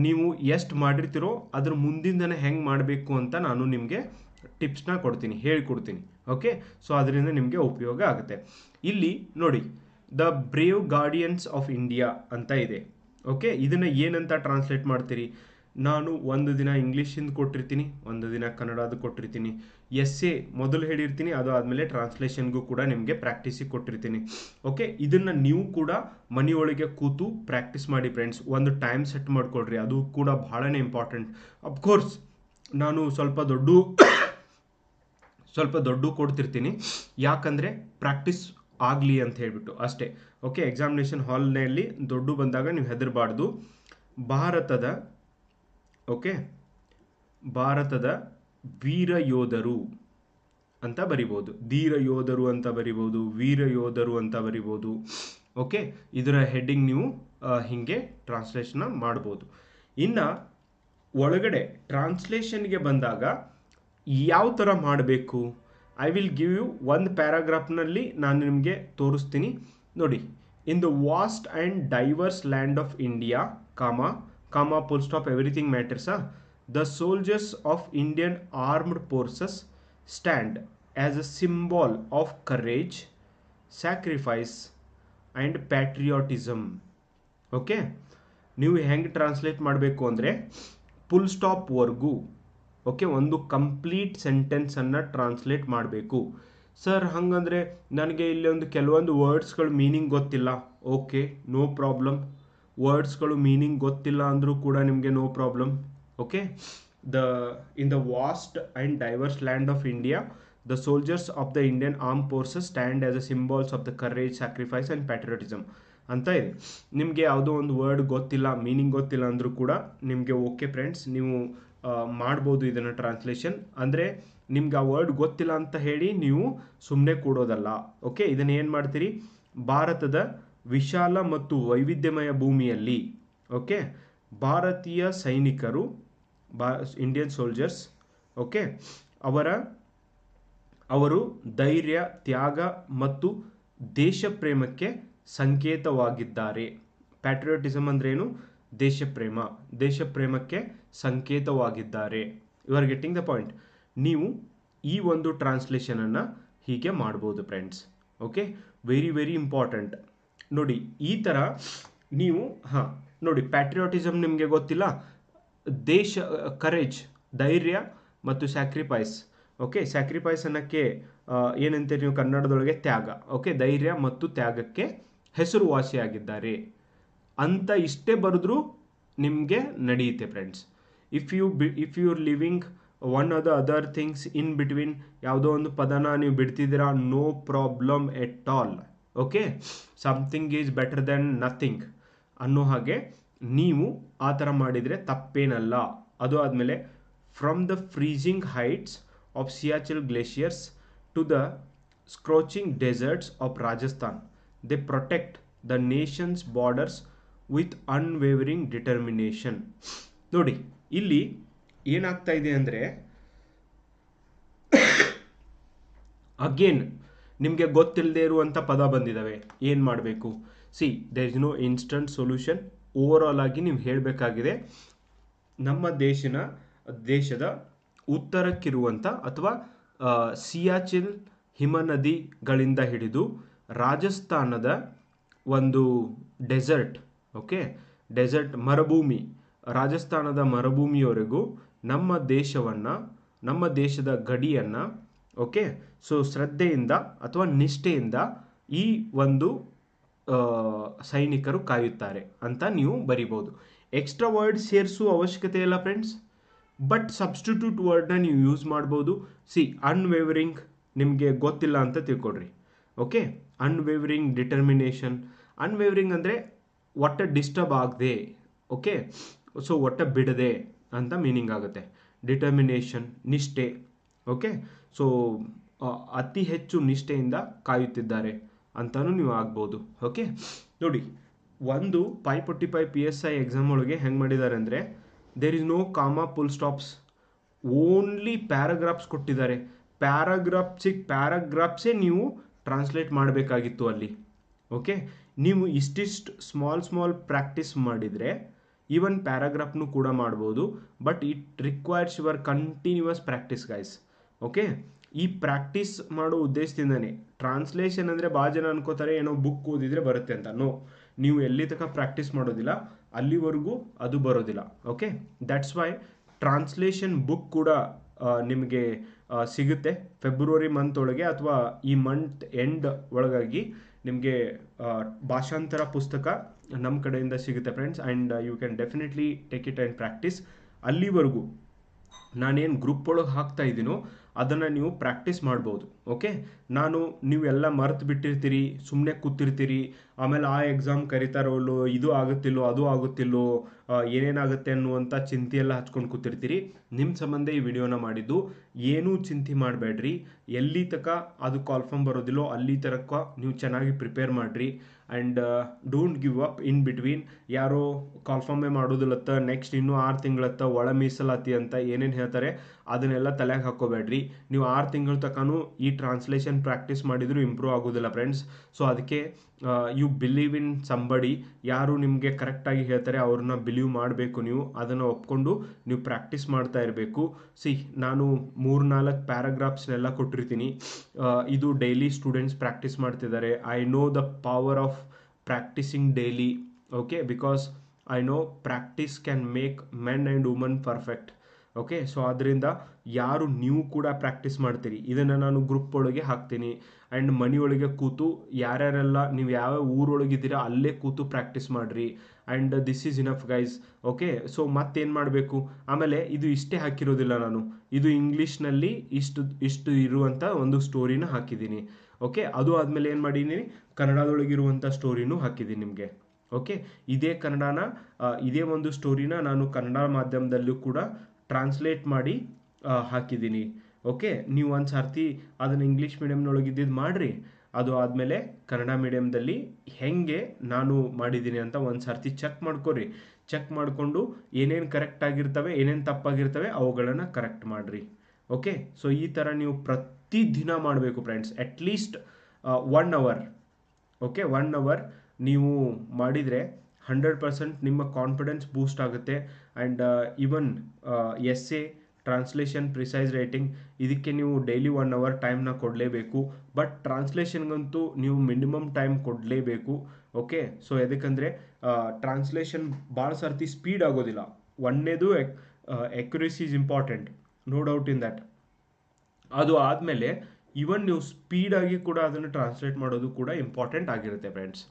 ನೀವು ಎಷ್ಟು ಮಾಡಿರ್ತೀರೋ ಅದ್ರ ಮುಂದಿಂದನೇ ಹೆಂಗೆ ಮಾಡಬೇಕು ಅಂತ ನಾನು ನಿಮಗೆ ಟಿಪ್ಸ್ನ ಕೊಡ್ತೀನಿ, ಹೇಳಿಕೊಡ್ತೀನಿ. ಓಕೆ ಸೊ ಅದರಿಂದ ನಿಮಗೆ ಉಪಯೋಗ ಆಗುತ್ತೆ. ಇಲ್ಲಿ ನೋಡಿ the brave guardians of India ಅಂತ ಇದೆ. ಓಕೆ ಇದನ್ನು ಏನಂತ ಟ್ರಾನ್ಸ್ಲೇಟ್ ಮಾಡ್ತೀರಿ? ನಾನು ಒಂದು ದಿನ ಇಂಗ್ಲೀಷಿಂದ ಕೊಟ್ಟಿರ್ತೀನಿ, ಒಂದು ದಿನ ಕನ್ನಡದ ಕೊಟ್ಟಿರ್ತೀನಿ. ಎಸ್ ಎ ಮೊದಲು ಹೇಳಿರ್ತೀನಿ, ಅದು ಆದಮೇಲೆ ಟ್ರಾನ್ಸ್ಲೇಷನ್ಗೂ ಕೂಡ ನಿಮಗೆ ಪ್ರಾಕ್ಟೀಸಿಗೆ ಕೊಟ್ಟಿರ್ತೀನಿ. ಓಕೆ ಇದನ್ನು ನೀವು ಕೂಡ ಮನೆಯೊಳಗೆ ಕೂತು ಪ್ರಾಕ್ಟೀಸ್ ಮಾಡಿ ಫ್ರೆಂಡ್ಸ್ ಒಂದು ಟೈಮ್ ಸೆಟ್ ಮಾಡ್ಕೊಳ್ರಿ, ಅದು ಕೂಡ ಬಹಳನೇ ಇಂಪಾರ್ಟೆಂಟ್ ಅಫ್ಕೋರ್ಸ್ ನಾನು ಸ್ವಲ್ಪ ದೊಡ್ಡ ಸ್ವಲ್ಪ ದೊಡ್ಡ ಕೊಡ್ತಿರ್ತೀನಿ. ಯಾಕಂದರೆ ಪ್ರಾಕ್ಟೀಸ್ ಆಗಲಿ ಅಂತ ಹೇಳಿಬಿಟ್ಟು, ಅಷ್ಟೇ. ಓಕೆ ಎಕ್ಸಾಮಿನೇಷನ್ ಹಾಲ್ನಲ್ಲಿ ದೊಡ್ಡ ಬಂದಾಗ ನೀವು ಹೆದರಬಾರ್ದು. ಭಾರತದ ಓಕೆ ಭಾರತದ ವೀರ ಯೋಧರು ಅಂತ ಬರಿಬೋದು. ಧೀರ ಯೋಧರು ಅಂತ ಬರಿಬೋದು, ವೀರ ಯೋಧರು ಅಂತ ಬರಿಬೋದು. ಓಕೆ ಇದರ ಹೆಡ್ಡಿಂಗ್ ನೀವು ಹೀಗೆ ಟ್ರಾನ್ಸ್ಲೇಷನ್ ಮಾಡ್ಬೋದು. ಇನ್ನು ಒಳಗಡೆ ಟ್ರಾನ್ಸ್ಲೇಷನ್ಗೆ ಬಂದಾಗ ಯಾವ ಥರ ಮಾಡಬೇಕು? ಐ ವಿಲ್ ಗಿವ್ ಯು ಒಂದು ಪ್ಯಾರಾಗ್ರಾಫ್ನಲ್ಲಿ ನಾನು ನಿಮಗೆ ತೋರಿಸ್ತೀನಿ. ನೋಡಿ in the vast and diverse land of India comma comma full stop everything ಮ್ಯಾಟರ್ಸಾ the soldiers of Indian armed forces stand as a symbol of courage sacrifice and patriotism okay ನೀವು ಹೆಂಗೆ translate ಮಾಡಬೇಕು ಅಂದರೆ full ಸ್ಟಾಪ್ವರೆಗೂ okay, ಒಂದು complete ಸೆಂಟೆನ್ಸನ್ನು translate ಮಾಡಬೇಕು. Sir, ಹಾಗಂದ್ರೆ ನನಗೆ ಇಲ್ಲಿ ಒಂದು ಕೆಲವೊಂದು ವರ್ಡ್ಸ್ಗಳು ಮೀನಿಂಗ್ ಗೊತ್ತಿಲ್ಲ. Okay, no problem. ವರ್ಡ್ಸ್ಗಳು ಮೀನಿಂಗ್ ಗೊತ್ತಿಲ್ಲ ಅಂದರೂ ಕೂಡ ನಿಮಗೆ no problem. Okay, the, in the vast and diverse land of India, the soldiers of the Indian arm forces stand as a symbols of the courage, sacrifice and patriotism ಅಂತ ಇದೆ. ನಿಮಗೆ ಯಾವುದೋ ಒಂದು word ಗೊತ್ತಿಲ್ಲ, ಮೀನಿಂಗ್ ಗೊತ್ತಿಲ್ಲ ಅಂದರೂ ಕೂಡ ನಿಮಗೆ ಓಕೆ ಫ್ರೆಂಡ್ಸ್, ನೀವು ಮಾಡ್ಬೋದು ಇದನ್ನು ಟ್ರಾನ್ಸ್ಲೇಷನ್ ಅಂದರೆ ನಿಮ್ಗೆ ಆ ವರ್ಡ್ ಗೊತ್ತಿಲ್ಲ ಅಂತ ಹೇಳಿ ನೀವು ಸುಮ್ಮನೆ ಕೂಡೋದಲ್ಲ. ಓಕೆ ಇದನ್ನು ಏನು ಮಾಡ್ತೀರಿ? ಭಾರತದ ವಿಶಾಲ ಮತ್ತು ವೈವಿಧ್ಯಮಯ ಭೂಮಿಯಲ್ಲಿ ಓಕೆ ಭಾರತೀಯ ಸೈನಿಕರು ಬಾ ಇಂಡಿಯನ್ ಸೋಲ್ಜರ್ಸ್ ಓಕೆ ಅವರ, ಅವರು ಧೈರ್ಯ, ತ್ಯಾಗ ಮತ್ತು ದೇಶ ಪ್ರೇಮಕ್ಕೆ ಸಂಕೇತವಾಗಿದ್ದಾರೆ ಪ್ಯಾಟ್ರಿಯೋಟಿಸಮ್ ಅಂದ್ರೇನು ದೇಶ ಪ್ರೇಮ ದೇಶ ಪ್ರೇಮಕ್ಕೆ ಸಂಕೇತವಾಗಿದ್ದಾರೆ. You are getting the point ನೀವು ಈ ಒಂದು ಟ್ರಾನ್ಸ್ಲೇಷನನ್ನು ಹೀಗೆ ಮಾಡ್ಬೋದು friends okay very very important ನೋಡಿ, ಈ ಥರ ನೀವು, ಹಾಂ, ನೋಡಿ ಪ್ಯಾಟ್ರಿಯಾಟಿಸಮ್ ನಿಮಗೆ ಗೊತ್ತಿಲ್ಲ? ದೇಶ ಕರೇಜ್ ಧೈರ್ಯ ಮತ್ತು ಸ್ಯಾಕ್ರಿಫೈಸ್ ಓಕೆ ಸ್ಯಾಕ್ರಿಫೈಸ್ ಅನ್ನೋಕ್ಕೆ ಏನಂತೀರಿ ನೀವು ಕನ್ನಡದೊಳಗೆ? ತ್ಯಾಗ. ಓಕೆ ಧೈರ್ಯ ಮತ್ತು ತ್ಯಾಗಕ್ಕೆ ಹೆಸರುವಾಸಿಯಾಗಿದ್ದಾರೆ. ಅಂತ ಇಷ್ಟೇ ಬರೆದ್ರೂ ನಿಮಗೆ ನಡೆಯುತ್ತೆ friends if you be if you are living one or the other things in between ಯಾವುದೋ ಒಂದು ಪದನ ನೀವು ಬಿಡ್ತಿದ್ದೀರಾ no problem at all okay something is better than nothing ಅನ್ನೋ ಹಾಗೆ ನೀವು ಆ ಥರ ಮಾಡಿದರೆ ತಪ್ಪೇನಲ್ಲ. ಅದು ಆದಮೇಲೆ from the freezing heights of Siachen glaciers to the scorching deserts of Rajasthan they protect the nation's borders with unwavering determination ನೋಡಿ, ಇಲ್ಲಿ ಏನಾಗ್ತಾ ಇದೆ ಅಂದರೆ ಅಗೇನ್ ನಿಮಗೆ ಗೊತ್ತಿಲ್ಲದೆ ಇರುವಂಥ ಪದ ಬಂದಿದ್ದಾವೆ ಏನು ಮಾಡಬೇಕು? See there is no instant solution over all ಆಗಿ ನೀವು ಹೇಳಬೇಕಾಗಿದೆ, ನಮ್ಮ ದೇಶನ, ದೇಶದ ಉತ್ತರಕ್ಕಿರುವಂಥ ಅಥವಾ ಸಿಯಾಚಿಲ್ ಹಿಮನದಿಗಳಿಂದ ಹಿಡಿದು ರಾಜಸ್ಥಾನದ ಒಂದು ಡೆಸರ್ಟ್ ಓಕೆ? ಡೆಸರ್ಟ್ ಮರುಭೂಮಿ. ರಾಜಸ್ಥಾನದ ಮರುಭೂಮಿಯವರೆಗೂ ನಮ್ಮ ದೇಶವನ್ನು, ನಮ್ಮ ದೇಶದ ಗಡಿಯನ್ನು, ಓಕೆ? ಸೊ, ಶ್ರದ್ಧೆಯಿಂದ ಅಥವಾ ನಿಷ್ಠೆಯಿಂದ ಈ ಒಂದು ಸೈನಿಕರು ಕಾಯುತ್ತಾರೆ ಅಂತ ನೀವು ಬರಿಬೋದು ಎಕ್ಸ್ಟ್ರಾ ವರ್ಡ್ ಸೇರಿಸುವ ಅವಶ್ಯಕತೆ ಇಲ್ಲ ಫ್ರೆಂಡ್ಸ್. ಬಟ್ ಸಬ್ಸ್ಟಿಟ್ಯೂಟ್ ವರ್ಡ್ನ ನೀವು ಯೂಸ್ ಮಾಡ್ಬೋದು. ಸಿ ಅನ್ವೇವರಿಂಗ್ ನಿಮಗೆ ಗೊತ್ತಿಲ್ಲ ಅಂತ ತಿಳ್ಕೊಡ್ರಿ ಓಕೆ? ಅನ್ವೇವರಿಂಗ್ ಡಿಟರ್ಮಿನೇಷನ್ ಅನ್ವೇವರಿಂಗ್ ಅಂದರೆ ಒಟ್ಟ ಡಿಸ್ಟರ್ಬ್ ಆಗದೆ ಓಕೆ ಸೊ ಒಟ್ಟ ಬಿಡದೆ ಅಂತ ಮೀನಿಂಗ್ ಆಗುತ್ತೆ. ಡಿಟರ್ಮಿನೇಷನ್ ನಿಷ್ಠೆ ಓಕೆ ಸೊ ಅತಿ ಹೆಚ್ಚು ನಿಷ್ಠೆಯಿಂದ ಕಾಯುತ್ತಿದ್ದಾರೆ ಅಂತಲೂ ನೀವು ಆಗ್ಬೋದು ಓಕೆ ನೋಡಿ, ಒಂದು five forty five P S I exam ಒಳಗೆ ಹೆಂಗೆ ಮಾಡಿದ್ದಾರೆ ಅಂದರೆ there is no comma full stops only paragraphs ಕೊಟ್ಟಿದ್ದಾರೆ. ಪ್ಯಾರಾಗ್ರಾಫ್ಸಿಗೆ ಪ್ಯಾರಾಗ್ರಾಫ್ಸೇ ನೀವು ಟ್ರಾನ್ಸ್ಲೇಟ್ ಮಾಡಬೇಕಾಗಿತ್ತು ಅಲ್ಲಿ ಓಕೆ ನೀವು ಇಷ್ಟಿಷ್ಟು ಸ್ಮಾಲ್ ಸ್ಮಾಲ್ ಪ್ರಾಕ್ಟೀಸ್ ಮಾಡಿದರೆ ಈವನ್ ಪ್ಯಾರಾಗ್ರಾಫ್ನು ಕೂಡ ಮಾಡ್ಬೋದು. But it requires your continuous practice guys okay ಈ ಪ್ರಾಕ್ಟೀಸ್ ಮಾಡೋ ಉದ್ದೇಶದಿಂದನೇ ಟ್ರಾನ್ಸ್ಲೇಷನ್ ಅಂದರೆ ಭಾಳ ಜನ ಅನ್ಕೋತಾರೆ, ಏನೋ ಬುಕ್ ಓದಿದರೆ ಬರುತ್ತೆ ಅಂತ. ನೋ ನೀವು ಎಲ್ಲಿ ತನಕ ಪ್ರಾಕ್ಟೀಸ್ ಮಾಡೋದಿಲ್ಲ, ಅಲ್ಲಿವರೆಗೂ ಅದು ಬರೋದಿಲ್ಲ. Okay that's why translation book ಕೂಡ ನಿಮಗೆ ಸಿಗುತ್ತೆ. ಫೆಬ್ರವರಿ ಮಂತ್ ಒಳಗೆ ಅಥವಾ ಈ ಮಂತ್ ಎಂಡ್ ಒಳಗಾಗಿ ನಿಮಗೆ ಭಾಷಾಂತರ ಪುಸ್ತಕ ನಮ್ಮ ಕಡೆಯಿಂದ ಸಿಗುತ್ತೆ friends and you can definitely take it and practice ಅಲ್ಲಿವರೆಗೂ ನಾನೇನು ಗ್ರೂಪ್ ಒಳಗೆ ಹಾಕ್ತಾ ಇದ್ದೀನೋ ಅದನ್ನು ನೀವು ಪ್ರಾಕ್ಟೀಸ್ ಮಾಡ್ಬೋದು ಓಕೆ ನಾನು ನೀವೆಲ್ಲ ಮರೆತು ಬಿಟ್ಟಿರ್ತೀರಿ ಸುಮ್ಮನೆ ಕೂತಿರ್ತೀರಿ, ಆಮೇಲೆ ಆ ಎಕ್ಸಾಮ್ ಕರಿತಾರೋಲ್ಲೋ ಇದು ಆಗುತ್ತಿಲ್ಲೋ, ಅದು ಆಗುತ್ತಿಲ್ಲೋ ಏನೇನಾಗುತ್ತೆ ಅನ್ನುವಂಥ ಚಿಂತೆಯೆಲ್ಲ ಹಚ್ಕೊಂಡು ಕೂತಿರ್ತೀರಿ. ನಿಮ್ಮ ಸಂಬಂಧ ಈ ವಿಡಿಯೋನ ಮಾಡಿದ್ದು, ಏನೂ ಚಿಂತೆ ಮಾಡಬೇಡ್ರಿ, ಎಲ್ಲಿ ತನಕ ಅದು ಕಾಲ್ಫಾರ್ಮ್ ಬರೋದಿಲ್ಲೋ, ಅಲ್ಲಿ ತನಕ ನೀವು ಚೆನ್ನಾಗಿ ಪ್ರಿಪೇರ್ ಮಾಡಿರಿ and don't give up in between ಯಾರೋ ಕಾಲ್ಫಾರ್ಮೇ ಮಾಡೋದಿಲ್ಲತ್ತ ನೆಕ್ಸ್ಟ್ ಇನ್ನೂ ಆರು ತಿಂಗಳತ್ತ ಒಳ ಮೀಸಲಾತಿ ಅಂತ ಏನೇನು ಹೇಳ್ತಾರೆ ಅದನ್ನೆಲ್ಲ ತಲೆಗೆ ಹಾಕೋಬೇಡ್ರಿ. ನೀವು ಆರು ತಿಂಗಳ ತನಕನೂ ಈ ಟ್ರಾನ್ಸ್ಲೇಷನ್ ಪ್ರಾಕ್ಟೀಸ್ ಮಾಡಿದರೂ ಇಂಪ್ರೂವ್ ಆಗೋದಿಲ್ಲ ಫ್ರೆಂಡ್ಸ್ ಸೊ ಅದಕ್ಕೆ ಯು ಬಿಲೀವ್ ಇನ್ ಸಂಬಡಿ ಯಾರು ನಿಮಗೆ ಕರೆಕ್ಟಾಗಿ ಹೇಳ್ತಾರೆ, ಅವ್ರನ್ನ ಬಿಲೀವ್ ಮಾಡಬೇಕು ನೀವು. ಅದನ್ನು ಒಪ್ಕೊಂಡು ನೀವು ಪ್ರಾಕ್ಟೀಸ್ ಮಾಡ್ತಾ ಇರಬೇಕು. ಸಿ ನಾನು ಮೂರು ನಾಲ್ಕು ಪ್ಯಾರಾಗ್ರಾಫ್ಸ್ನೆಲ್ಲ ಕೊಟ್ಟಿರ್ತೀನಿ. ಇದು ಡೈಲಿ ಸ್ಟೂಡೆಂಟ್ಸ್ ಪ್ರಾಕ್ಟೀಸ್ ಮಾಡ್ತಿದ್ದಾರೆ. I know the power of practicing daily okay because I know practice can make men and woman perfect okay so ಅದರಿಂದ ಯಾರು ನೀವು ಕೂಡ ಪ್ರಾಕ್ಟೀಸ್ ಮಾಡ್ತೀರಿ, ಇದನ್ನು ನಾನು ಗ್ರೂಪ್ ಒಳಗೆ ಹಾಕ್ತೀನಿ. ಆ್ಯಂಡ್ ಮನೆಯೊಳಗೆ ಕೂತು ಯಾರ್ಯಾರೆಲ್ಲ ನೀವು ಯಾವ ಊರೊಳಗಿದ್ದೀರಾ ಅಲ್ಲೇ ಕೂತು ಪ್ರಾಕ್ಟೀಸ್ ಮಾಡಿರಿ. And this is enough guys okay so ಮತ್ತೇನು ಮಾಡಬೇಕು? ಆಮೇಲೆ ಇದು ಇಷ್ಟೇ ಹಾಕಿರೋದಿಲ್ಲ ನಾನು. ಇದು ಇಂಗ್ಲೀಷ್ನಲ್ಲಿ ಇಷ್ಟು ಇಷ್ಟು ಇರುವಂಥ ಒಂದು ಸ್ಟೋರಿನ ಹಾಕಿದ್ದೀನಿ. ಓಕೆ ಅದು ಆದಮೇಲೆ ಏನು ಮಾಡಿದ್ದೀನಿ ಕನ್ನಡದೊಳಗಿರುವಂಥ ಸ್ಟೋರಿನೂ ಹಾಕಿದ್ದೀನಿ ನಿಮಗೆ. ಓಕೆ ಇದೇ ಕನ್ನಡನ ಇದೇ ಒಂದು ಸ್ಟೋರಿನ ನಾನು ಕನ್ನಡ ಮಾಧ್ಯಮದಲ್ಲೂ ಕೂಡ ಟ್ರಾನ್ಸ್ಲೇಟ್ ಮಾಡಿ ಹಾಕಿದ್ದೀನಿ. ಓಕೆ ನೀವು ಒಂದು ಸರ್ತಿ ಅದನ್ನು ಇಂಗ್ಲೀಷ್ ಮೀಡಿಯಮ್ನೊಳಗಿದ್ದಿದ್ದು ಮಾಡಿರಿ. ಅದು ಆದಮೇಲೆ ಕನ್ನಡ ಮೀಡಿಯಮ್ದಲ್ಲಿ ಹೆಂಗೆ ನಾನು ಮಾಡಿದ್ದೀನಿ ಅಂತ ಒಂದು ಸರ್ತಿ ಚೆಕ್ ಮಾಡ್ಕೊರಿ. ಚೆಕ್ ಮಾಡಿಕೊಂಡು ಏನೇನು ಕರೆಕ್ಟ್ ಆಗಿರ್ತವೆ, ಏನೇನು ತಪ್ಪಾಗಿರ್ತವೆ ಅವುಗಳನ್ನು ಕರೆಕ್ಟ್ ಮಾಡಿರಿ. ಓಕೆ ಸೊ ಈ ಥರ ನೀವು ಪ್ರತಿದಿನ ಮಾಡಬೇಕು friends at least one hour okay one hour ನೀವು ಮಾಡಿದರೆ ಹಂಡ್ರೆಡ್ ಪರ್ಸೆಂಟ್ ನಿಮ್ಮ ಕಾನ್ಫಿಡೆನ್ಸ್ ಬೂಸ್ಟ್ ಆಗುತ್ತೆ. And even as a translation precise writing ಇದಕ್ಕೆ ನೀವು ಡೈಲಿ ಒನ್ ಅವರ್ ಟೈಮ್ನ ಕೊಡಲೇಬೇಕು. ಬಟ್ ಟ್ರಾನ್ಸ್ಲೇಷನ್ಗಂತೂ ನೀವು ಮಿನಿಮಮ್ ಟೈಮ್ ಕೊಡಲೇಬೇಕು. ಓಕೆ ಸೊ ಎದಕ್ಕಂದರೆ ಟ್ರಾನ್ಸ್ಲೇಷನ್ ಭಾಳ ಸರ್ತಿ ಸ್ಪೀಡ್ ಆಗೋದಿಲ್ಲ. ಒಂದೇದು accuracy is important no doubt in that ಅದು ಆದಮೇಲೆ ಈವನ್ ನೀವು ಸ್ಪೀಡಾಗಿ ಕೂಡ ಅದನ್ನು ಟ್ರಾನ್ಸ್ಲೇಟ್ ಮಾಡೋದು ಕೂಡ ಇಂಪಾರ್ಟೆಂಟ್ ಆಗಿರುತ್ತೆ ಫ್ರೆಂಡ್ಸ್